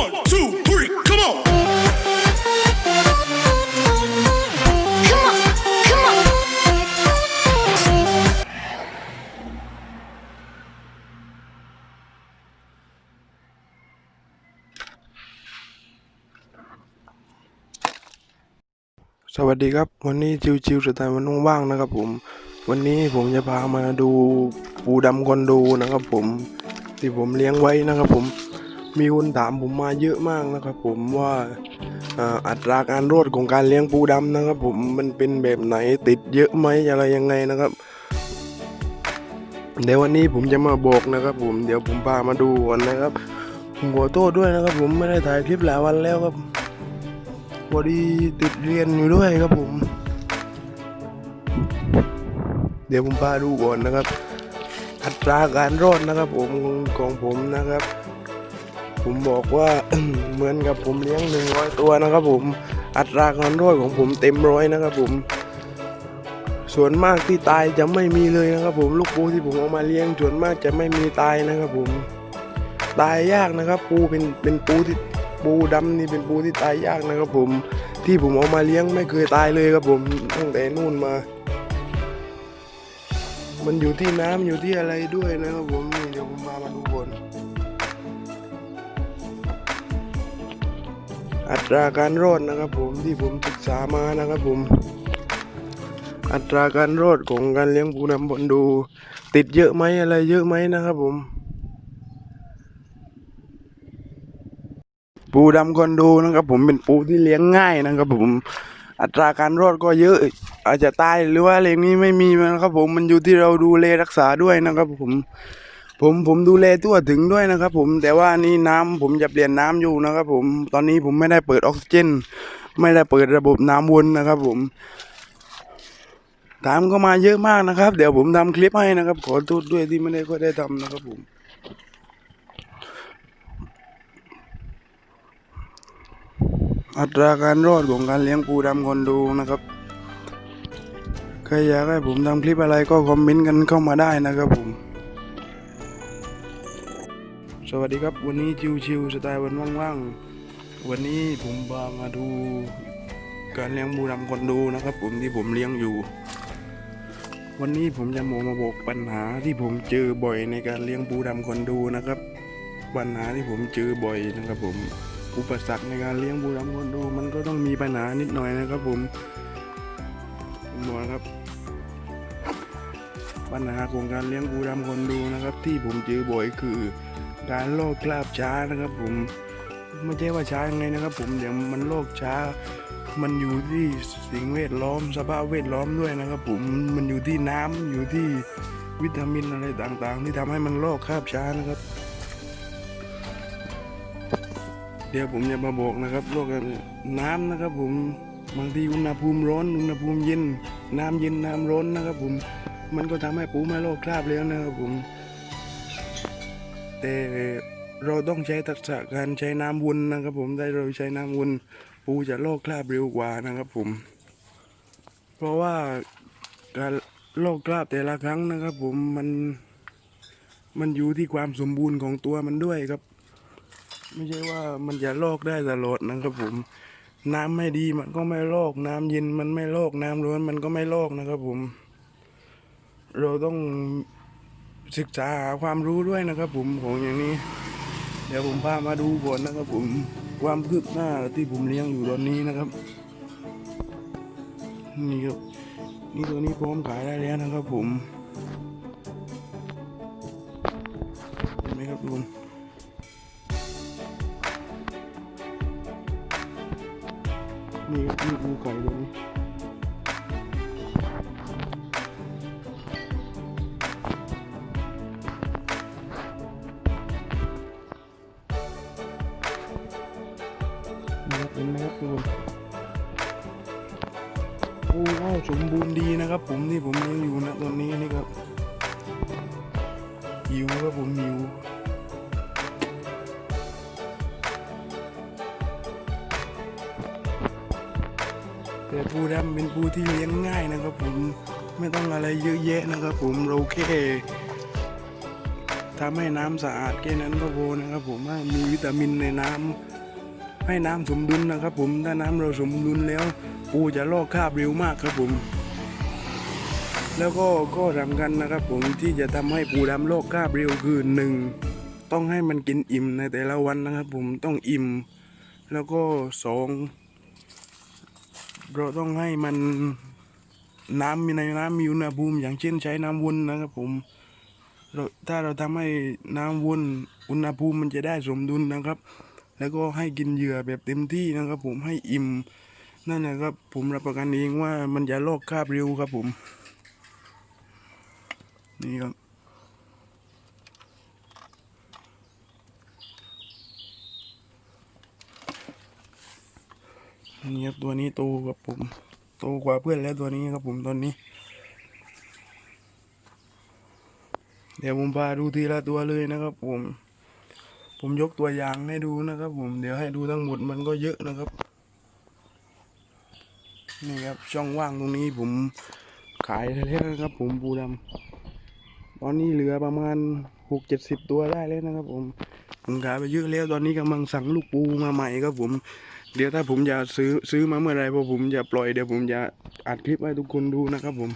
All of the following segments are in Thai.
One, two, three, come on. Come on, come on. สวัสดีครับ วันนี้ชิวๆสไตล์มันว่างๆนะครับผม วันนี้ผมจะพามาดูปูดำคอนโดนะครับผมที่ผมเลี้ยงไว้นะครับผม มีคนถามผมมาเยอะมากนะครับผมว่าอัตราการรอดของการเลี้ยงปูดำนะครับ ผมมันเป็นแบบไหนติดเยอะไหมอะไรยังไงนะครับเดี๋ยววันนี้ผมจะมาบอกนะครับผมเดี๋ยวผมพามาดูก่อนนะครับ ผมขอโทษด้วยนะครับ ผมไม่ได้ถ่ายคลิปหลายวันแล้วครับพอดีติดเรียนอยู่ด้วยครับผม เดี๋ยวผมพาดูก่อนนะครับ อัตราการรอดนะครับ ผมของผมนะครับ ผมบอกว่าเหมือนกับผมเลี้ยงหนึ่งร้อยตัวนะครับ ผมอัตราการรอดของผมเต็มร้อยนะครับ ผม ส่วนมากที่ตายจะไม่มีเลยนะครับ ผมลูกปูที่ผมเอามาเลี้ยงส่วนมากจะไม่มีตายนะครับ ผม ตายยากนะครับ ปูเป็นเป็นปูที่ปูดำนี่เป็นปูที่ตายยากนะครับ ผม ที่ผมเอามาเลี้ยงไม่เคยตายเลยครับผมตั้งแต่นู่นมา มันอยู่ที่น้ำอยู่ที่อะไรด้วยนะครับ ผมนี่เดี๋ยวผมมามาดูบน อัตราการรอดนะครับผมที่ผมศึกษามานะครับผม อัตราการรอดของการเลี้ยงปูดำบนดู ติดเยอะไหมอะไรเยอะไหมนะครับผม ปูดำคอนโดนะครับผมเป็นปูที่เลี้ยงง่ายนะครับผม อัตราการรอดก็เยอะ อาจจะตายหรือว่าเลี้ยงนี้ไม่มีนะครับผมมันอยู่ที่เราดูแลรักษาด้วยนะครับผม ผมผมดูแลทั่วถึงด้วยนะครับ ผมแต่ว่านี่น้ำผมจะเปลี่ยนน้ำอยู่นะครับ ผมตอนนี้ผมไม่ได้เปิดออกซิเจน ไม่ได้เปิดระบบน้ำวนนะครับ ผมถามเข้ามาเยอะมากนะครับ เดี๋ยวผมทำคลิปให้นะครับ ขอโทษด้วยที่ไม่ได้ค่อยได้ทำนะครับผมอัตราการรอดของการเลี้ยงปูดำคอนโดนะครับใครอยากให้ผมทำคลิปอะไรก็คอมเมนต์กันเข้ามาได้นะครับผม วัสดีครับวันนี้ชิวๆสไตล์วันว่างๆ วันนี้ผมพามาดู การเลี้ยงปูดำคอนโดนะครับ ผมที่ผมเลี้ยงอยู่ วันนี้ผมจะมามาบอกปัญหาที่ผมเจอบ่อยในการเลี้ยงปูดำคอนโดนะครับ ปัญหาที่ผมเจอบ่อยนะครับ ผมอุปสรรคในการเลี้ยงบูรำคอนโดมันก็ต้องมีปัญหานิดหน่อยนะครับ ผมผมบอกนะครับ ปัญหาของการเลี้ยงบูรำคอนโดนะครับ ที่ผมเจอบ่อยคือ การลอกคราบช้านะครับ ผมไม่ใช่ว่าช้ายังไงนะครับ ผมเดี๋ยวมันลอกช้า มันอยู่ที่สิ่งแวดล้อมสภาพแวดล้อมด้วยนะครับ ผมมันอยู่ที่น้ำอยู่ที่วิตามินอะไรต่างๆ ที่ทำให้มันลอกคราบช้านะครับ เดี๋ยวผมจะมาบอกนะครับโรคน้ำนะครับ ผมบางทีอุณหภูมิร้อนอุณหภูมิเย็นน้ำเย็นน้ำร้อนนะครับ ผมมันก็ทำให้ปูไม่ลอกคราบแล้วนะครับผม แต่เราต้องใช้ทักษะการใช้น้ำวนนะครับผมได้เราใช้น้ำวนปูจะลอกคราบเร็วกว่านะครับผม เพราะว่าการลอกคราบแต่ละครั้งนะครับผมมันมันอยู่ที่ความสมบูรณ์ของตัวมันด้วยครับ ไม่ใช่ว่ามันจะลอกได้ตลอดนะครับผม น้ำไม่ดีมันก็ไม่ลอก น้ำเย็นมันไม่ลอกน้ำร้อนมันก็ไม่ลอกนะครับผม เราต้อง ศึกษาหาความรู้ด้วยนะครับ ผมของอย่างนี้ เดี๋ยวผมพามาดูก่อนนะครับ ผมความคืบหน้าที่ผมเลี้ยงอยู่ตอนนี้นะครับนี่ครับนี่ตัวนี้พร้อมขายได้แล้วนะครับ ผมเห็นไหมครับทุกคนนี่นี่ปูไก่ตัวนี้ นะครับผมที่ผมเลี้ยงอยู่นะตอนนี้นี่ครับหิวครับผมหิวแต่ปูดำเป็นปูที่เลี้ยงง่ายนะครับผมไม่ต้องอะไรเยอะแยะนะครับผมเราแค่ทำให้น้ำสะอาดแค่นั้นก็พอนะครับผมให้มีวิตามินในน้ำให้น้ำสมดุลนะครับผมถ้าน้ำเราสมดุลแล้ว ปูจะลอกคราบเร็วมากครับผม แล้วก็ก็สำคัญนะครับผมที่จะทำให้ปูดำลกคาบเร็วคือหนึ่งต้องให้มันกินอิ่มในแต่ละวันนะครับ ผมต้องอิ่ม แล้วก็สองเราต้องให้มันน้ำมีในน้ำมีอุณหภูมิอย่างเช่นใช้น้ำวนนะครับ ผมเราถ้าเราทำให้น้ำวนอุณหภูมิมันจะได้สมดุลนะครับ แล้วก็ให้กินเหยื่อแบบเต็มที่นะครับ ผมให้อิ่มนั่นนะครับ ผมรับประกันเองว่ามันจะลอกคราบเร็วครับผม นี่ครับนี่ครับตัวนี้โตกับผมโตกว่าเพื่อนแล้วตัวนี้ครับผมตอนนี้ เดี๋ยวผมพาดูทีละตัวเลยนะครับผม ผมยกตัวอย่างให้ดูนะครับ ผมเดี๋ยวให้ดูทั้งหมดมันก็เยอะนะครับนี่ครับช่องว่างตรงนี้ผมขายแล้วนะครับผมปูดำ ตอนนี้เหลือประมาณหกเจ็ดสิบตัวได้แล้วนะครับ ผมผมขายไปเยอะแล้วตอนนี้กำลังสั่งลูกปูมาใหม่ครับผม เดี๋ยวถ้าผมจะซื้อซื้อมาเมื่อไรพอผมจะปล่อยเดี๋ยวผมจะอัดคลิปให้ทุกคนดูนะครับผม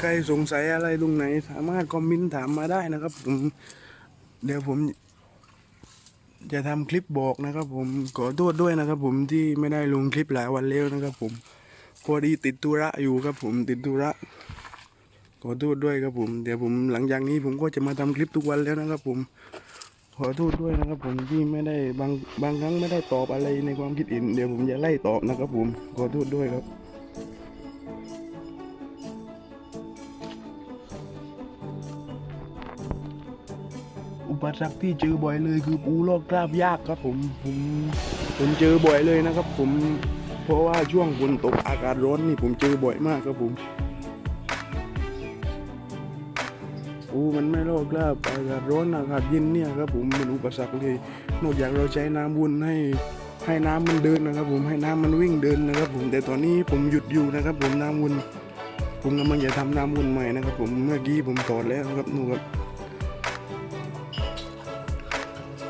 ใครสงสัยอะไรตรงไหนสามารถคอมเมนต์ถามมาได้นะครับผมเดี๋ยวผม จะทำคลิปบอกนะครับผมขอโทษด้วยนะครับผมที่ไม่ได้ลงคลิปหลายวันแล้วนะครับผมพอดีติดธุระอยู่ครับผมติดธุระขอโทษด้วยครับผม เดี๋ยวผมหลังจากนี้ผมก็จะมาทำคลิปทุกวันแล้วนะครับผม ขอโทษด้วยนะครับผมที่ไม่ได้บางบางครั้งไม่ได้ตอบอะไรในความคิดเห็นเดี๋ยวผมจะไล่ตอบนะครับผมขอโทษด้วยครับ ปสรรคที่เจอบ่อยเลยคือปูลอกคราบยากครับผมผมผมเจอบ่อยเลยนะครับ ผมเพราะว่าช่วงฝนตกอากาศร้อนนี่ผมเจอบ่อยมากครับผมปูมันไม่ลอกคราบอากาศร้อนอากาศเย็นเนี่ยครับผมเป็นอุปสรรคเลย นอกจากเราใช้น้ำวนให้ให้น้ำมันเดินนะครับผมให้น้ำมันวิ่งเดินนะครับ ผมแต่ตอนนี้ผมหยุดอยู่นะครับ ผมน้ำวนผมกำลังจะทำน้ำวนใหม่นะครับ ผมเมื่อกี้ผมถอดแล้วครับนู่นครับ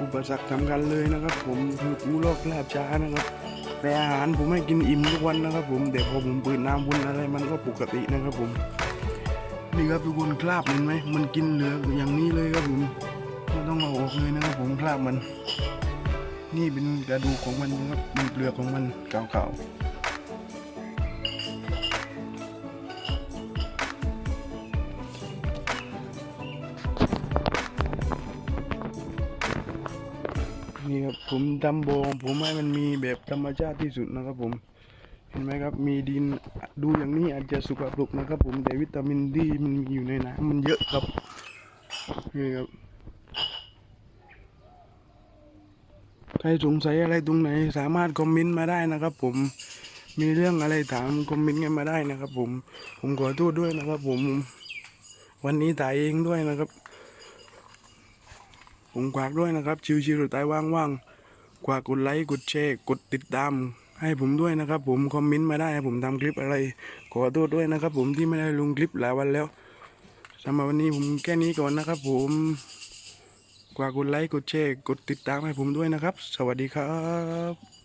อุปสรรคสำคัญเลยนะครับ ผมคือปูลอกลาบช้านะครับ แต่อาหารผมให้กินอิ่มทุกวันนะครับ ผมแต่พอผมปืนน้ำวุ้นอะไรมันก็ปกตินะครับ ผม นี่ครับทุกคนคราบเห็นไหมมันกินเหลืออย่างนี้เลยครับผมไม่ต้องเอาออกเลยนะครับ ผมคราบมัน นี่เป็นกระดูกของมันนะครับเป็นเปลือกของมันขาวๆ นี่ครับผมทำโบของผมให้มันมีแบบธรรมชาติที่สุดนะครับผมเห็นไหมครับมีดินดูอย่างนี้อาจจะสุกปรกนะครับ ผมแต่วิตามินดีมันมีอยู่ในน้ำมันเยอะครับนี่ครับใครสงสัยอะไรตรงไหน สามารถคอมเมนต์มาได้นะครับ ผมมีเรื่องอะไรถามคอมเมนต์กันมาได้นะครับ ผมผมขอโทษด้วยนะครับ ผม วันนี้ถ่ายเองด้วยนะครับ ผมฝากด้วยนะครับ ชิวๆหรือตายว่างๆฝากกดไลค์กดแชร์กดติดตาม ให้ผมด้วยนะครับ ผมคอมเมนต์มาได้ผมทำคลิปอะไร ขอโทษด้วยนะครับ ผมที่ไม่ได้ลงคลิปหลายวันแล้วสำหรับวันนี้ผมแค่นี้ก่อนนะครับ ผมฝากกดไลค์กดแชร์กดติดตามให้ผมด้วยนะครับ สวัสดีครับ